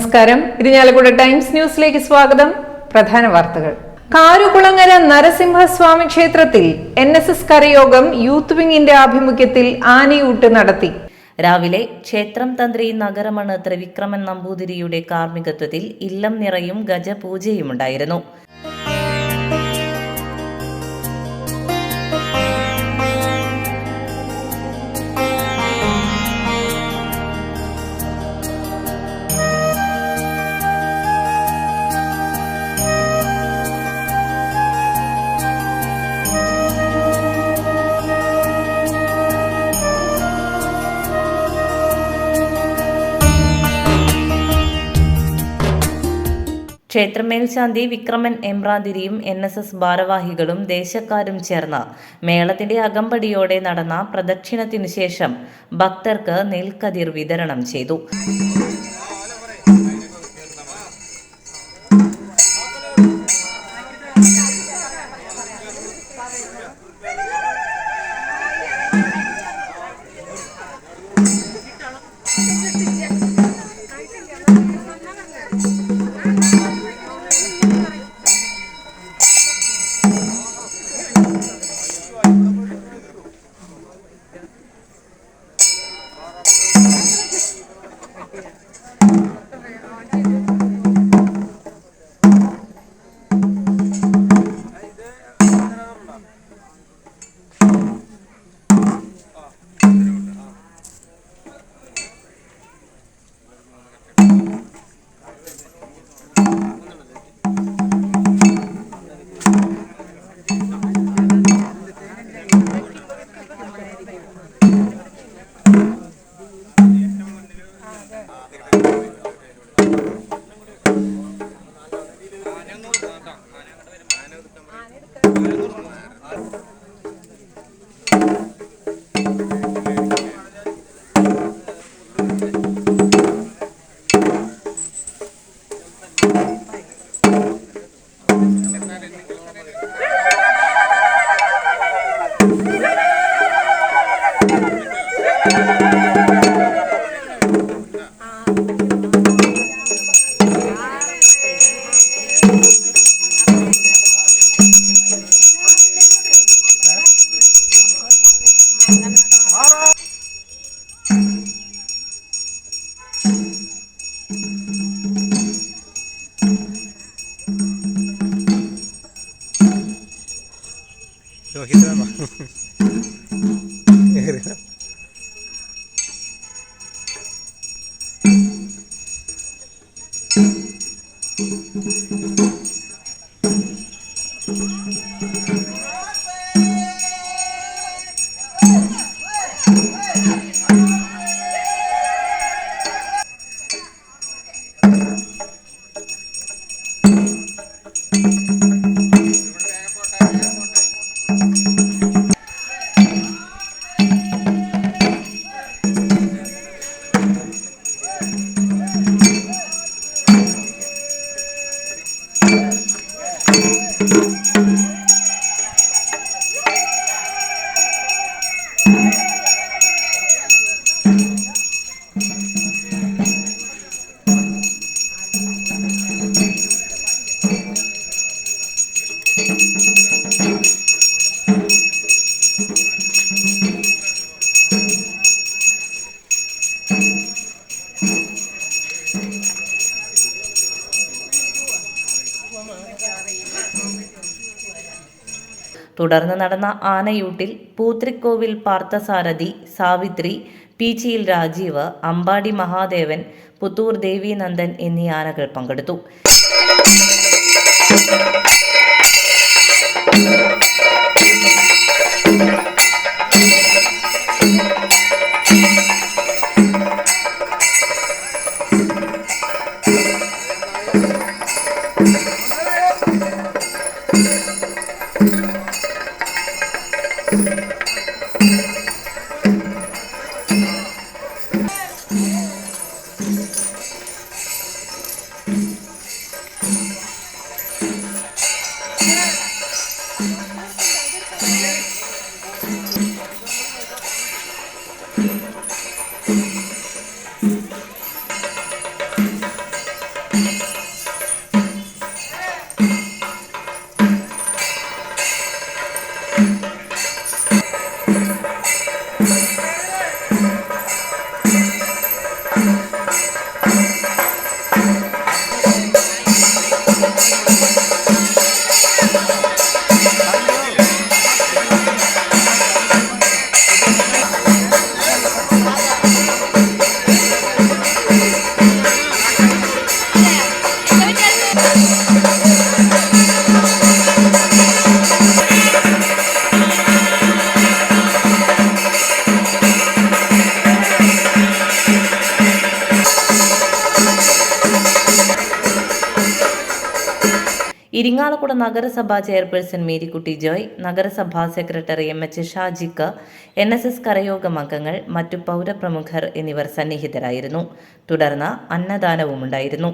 നമസ്കാരം. ഇരിഞ്ഞാലക്കുട ടൈംസ് ന്യൂസിലേക്ക് സ്വാഗതം. പ്രധാന വാർത്തകൾ. കാരുകുളങ്ങര നരസിംഹസ്വാമി ക്ഷേത്രത്തിൽ എൻ എസ് എസ് കരയോഗം യൂത്ത് വിങ്ങിന്റെ ആഭിമുഖ്യത്തിൽ ആനയൂട്ട് നടത്തി. രാവിലെ ക്ഷേത്രം തന്ത്രി നഗരമണ് ത്രിവിക്രമൻ നമ്പൂതിരിയുടെ കാർമ്മികത്വത്തിൽ ഇല്ലം നിറയും ഗജപൂജയുമുണ്ടായിരുന്നു. ക്ഷേത്രം മേൽശാന്തി വിക്രമൻ എംറാതിരിയും എൻ എസ് എസ് ഭാരവാഹികളും ദേശക്കാരും ചേർന്ന് മേളത്തിന്റെ അകമ്പടിയോടെ നടന്ന പ്രദക്ഷിണത്തിനു ശേഷം ഭക്തർക്ക് നെൽക്കതിർ വിതരണം ചെയ്തു. महाराज തുടർന്ന് നടന്ന ആനയൂട്ടിൽ പൂത്രിക്കോവിൽ പാർത്ഥസാരഥി സാവിത്രി പീച്ചിയിൽ രാജീവ് അമ്പാടി മഹാദേവൻ പുത്തൂർ ദേവീനന്ദൻ എന്നീ ആനകൾ പങ്കെടുത്തു. ഇരിങ്ങാലക്കുട നഗരസഭാ ചെയർപേഴ്സൺ മേരിക്കുട്ടി ജോയ് നഗരസഭാ സെക്രട്ടറി എം എച്ച് ഷാജിക്ക് എൻ എസ് എസ് കരയോഗം അംഗങ്ങൾ മറ്റു പൗരപ്രമുഖർ എന്നിവർ സന്നിഹിതരായിരുന്നു. തുടർന്ന് അന്നദാനവുമുണ്ടായിരുന്നു.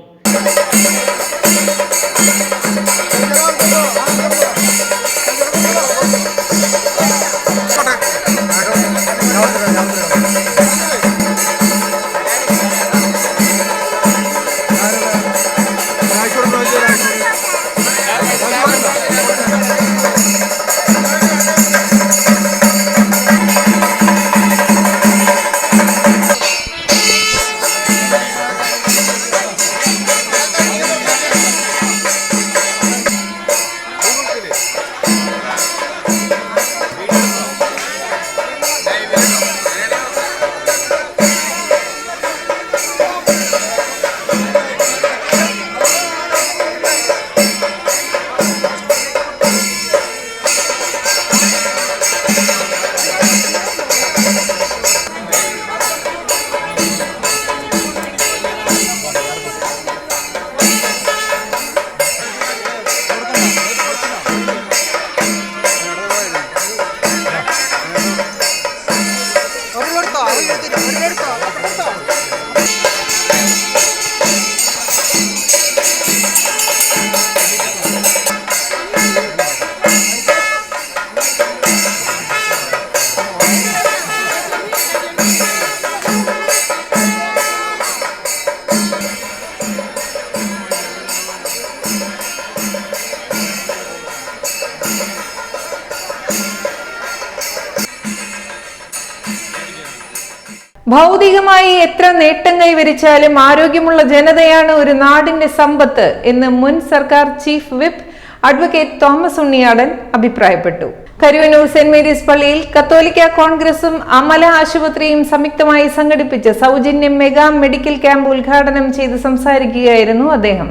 ഭൗതികമായി എത്ര നേട്ടം കൈവരിച്ചാലും ആരോഗ്യമുള്ള ജനതയാണ് ഒരു നാടിന്റെ സമ്പത്ത് എന്ന് മുൻ സർക്കാർ chief whip advocate Thomas Unniyadan അഭിപ്രായപ്പെട്ടു. കരുവനൂർ സെന്റ് മേരീസ് പള്ളിയിൽ കത്തോലിക്ക കോൺഗ്രസും അമല ആശുപത്രിയും സംയുക്തമായി സംഘടിപ്പിച്ച സൗജന്യ മെഗാ മെഡിക്കൽ ക്യാമ്പ് ഉദ്ഘാടനം ചെയ്ത് സംസാരിക്കുകയായിരുന്നു അദ്ദേഹം.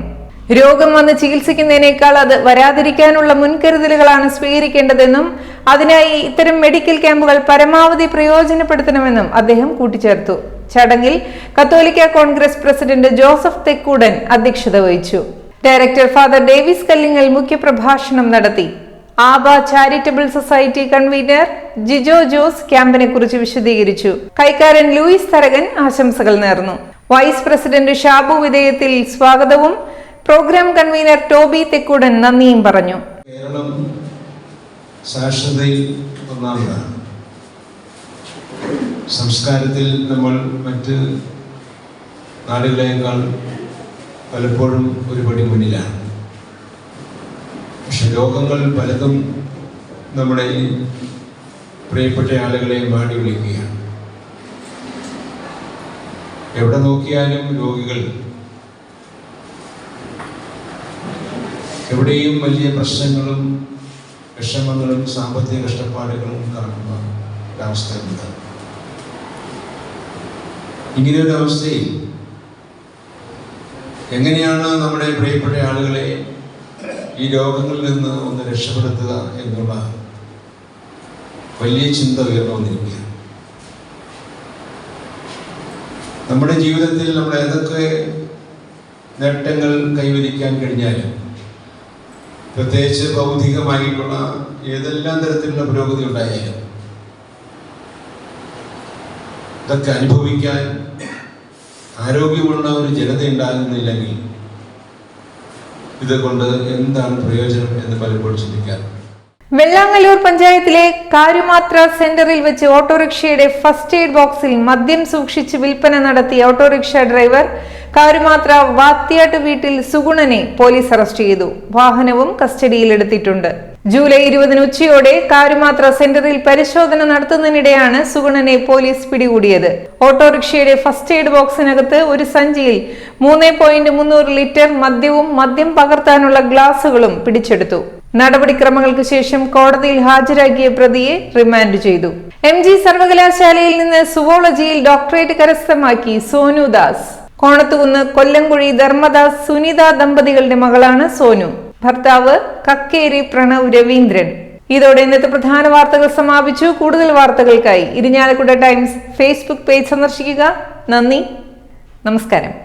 രോഗം വന്ന് ചികിത്സിക്കുന്നതിനേക്കാൾ അത് വരാതിരിക്കാനുള്ള മുൻകരുതലുകളാണ് സ്വീകരിക്കേണ്ടതെന്നും അതിനായി ഇത്തരം മെഡിക്കൽ ക്യാമ്പുകൾ പരമാവധി പ്രയോജനപ്പെടുത്തണമെന്നും അദ്ദേഹം കൂട്ടിച്ചേർത്തു. ചടങ്ങിൽ കത്തോലിക്ക കോൺഗ്രസ് പ്രസിഡന്റ് ജോസഫ് തെക്കൂടൻ അധ്യക്ഷത വഹിച്ചു. ഡയറക്ടർ ഫാദർ ഡേവിസ് കല്ലിങ്ങൽ മുഖ്യപ്രഭാഷണം നടത്തി. Aba charitable society convener Jijo Jose ക്യാമ്പിനെ കുറിച്ച് വിശദീകരിച്ചു. കൈക്കാരൻ ലൂയിസ് തരകൻ ആശംസകൾ നേർന്നു. വൈസ് പ്രസിഡന്റ് ഷാബു വിധേയത്തിൽ സ്വാഗതവും പ്രോഗ്രാം കൺവീനർ ടോബി തെക്കൂടൻ നന്ദിയും പറഞ്ഞു. കേരളം സാക്ഷരതയിൽ ഒന്നാമതാണ്. സംസ്കാരത്തിൽ നമ്മൾ മറ്റ് നാടുകളേക്കാൾ പലപ്പോഴും ഒരുപടി മുന്നിലാണ്. പക്ഷെ രോഗങ്ങൾ പലതും നമ്മുടെ പ്രിയപ്പെട്ട ആളുകളെ മാടി വിളിക്കുകയാണ്. എവിടെ നോക്കിയാലും രോഗികൾ എവിടെയും വലിയ പ്രശ്നങ്ങളും വിഷമങ്ങളും സാമ്പത്തിക കഷ്ടപ്പാടുകളും കാണുന്ന ഒരവസ്ഥയുണ്ട്. ഇങ്ങനെ ഒരു അവസ്ഥയിൽ എങ്ങനെയാണ് നമ്മുടെ പ്രിയപ്പെട്ട ആളുകളെ ഈ രോഗങ്ങളിൽ നിന്ന് ഒന്ന് രക്ഷപ്പെടുത്തുക എന്നുള്ള വലിയ ചിന്ത ഉയർന്നു വന്നിരിക്കുക നമ്മുടെ ജീവിതത്തിൽ നമ്മൾ ഏതൊക്കെ നേട്ടങ്ങൾ കൈവരിക്കാൻ കഴിഞ്ഞാലും പ്രത്യേകിച്ച് ഭൗതികമായിട്ടുള്ള ഏതെല്ലാം തരത്തിലുള്ള പുരോഗതി ഉണ്ടായാലും ഇതൊക്കെ അനുഭവിക്കാൻ ആരോഗ്യമുള്ള ഒരു ജനത ഉണ്ടാകുന്നില്ലെങ്കിൽ ഇതുകൊണ്ട് എന്താണ് പ്രയോജനം എന്ന് പലപ്പോഴും ചിന്തിക്കാൻ വെള്ളാങ്ങല്ലൂർ പഞ്ചായത്തിലെ കാരുമാത്ര സെന്ററിൽ വെച്ച് ഓട്ടോറിക്ഷയുടെ ഫസ്റ്റ് എയ്ഡ് ബോക്സിൽ മദ്യം സൂക്ഷിച്ച് വിൽപ്പന നടത്തിയ ഓട്ടോറിക്ഷ ഡ്രൈവർ കാരുമാത്ര വാത്തിയാട്ട് വീട്ടിൽ സുഗുണനെ പോലീസ് അറസ്റ്റ് ചെയ്തു. വാഹനവും കസ്റ്റഡിയിലെടുത്തിട്ടുണ്ട് ജൂലൈ ഇരുപതിന് ഉച്ചയോടെ കാരുമാത്ര സെന്ററിൽ പരിശോധന നടത്തുന്നതിനിടെയാണ് സുഗുണനെ പോലീസ് പിടികൂടിയത്. ഓട്ടോറിക്ഷയുടെ ഫസ്റ്റ് എയ്ഡ് ബോക്സിനകത്ത് ഒരു സഞ്ചിയിൽ മൂന്ന് ലിറ്റർ മദ്യവും മദ്യം പകർത്താനുള്ള ഗ്ലാസുകളും പിടിച്ചെടുത്തു. നടപടിക്രമങ്ങൾക്ക് ശേഷം കോടതിയിൽ ഹാജരാക്കിയ പ്രതിയെ റിമാൻഡ് ചെയ്തു. എം ജി സർവകലാശാലയിൽ നിന്ന് സുവോളജിയിൽ ഡോക്ടറേറ്റ് കരസ്ഥമാക്കി സോനു ദാസ്. കോണത്തുകുന്ന് കൊല്ലംകുഴി ധർമ്മദാസ് സുനിത ദമ്പതികളുടെ മകളാണ് സോനു. ഭർത്താവ് കക്കേരി പ്രണവ് രവീന്ദ്രൻ. ഇതോടെ ഇന്നത്തെ പ്രധാന വാർത്തകൾ സമാപിച്ചു. കൂടുതൽ വാർത്തകൾക്കായി ഇരിഞ്ഞാലക്കുട ടൈംസ് ഫേസ്ബുക്ക് പേജ് സന്ദർശിക്കുക. നന്ദി. നമസ്കാരം.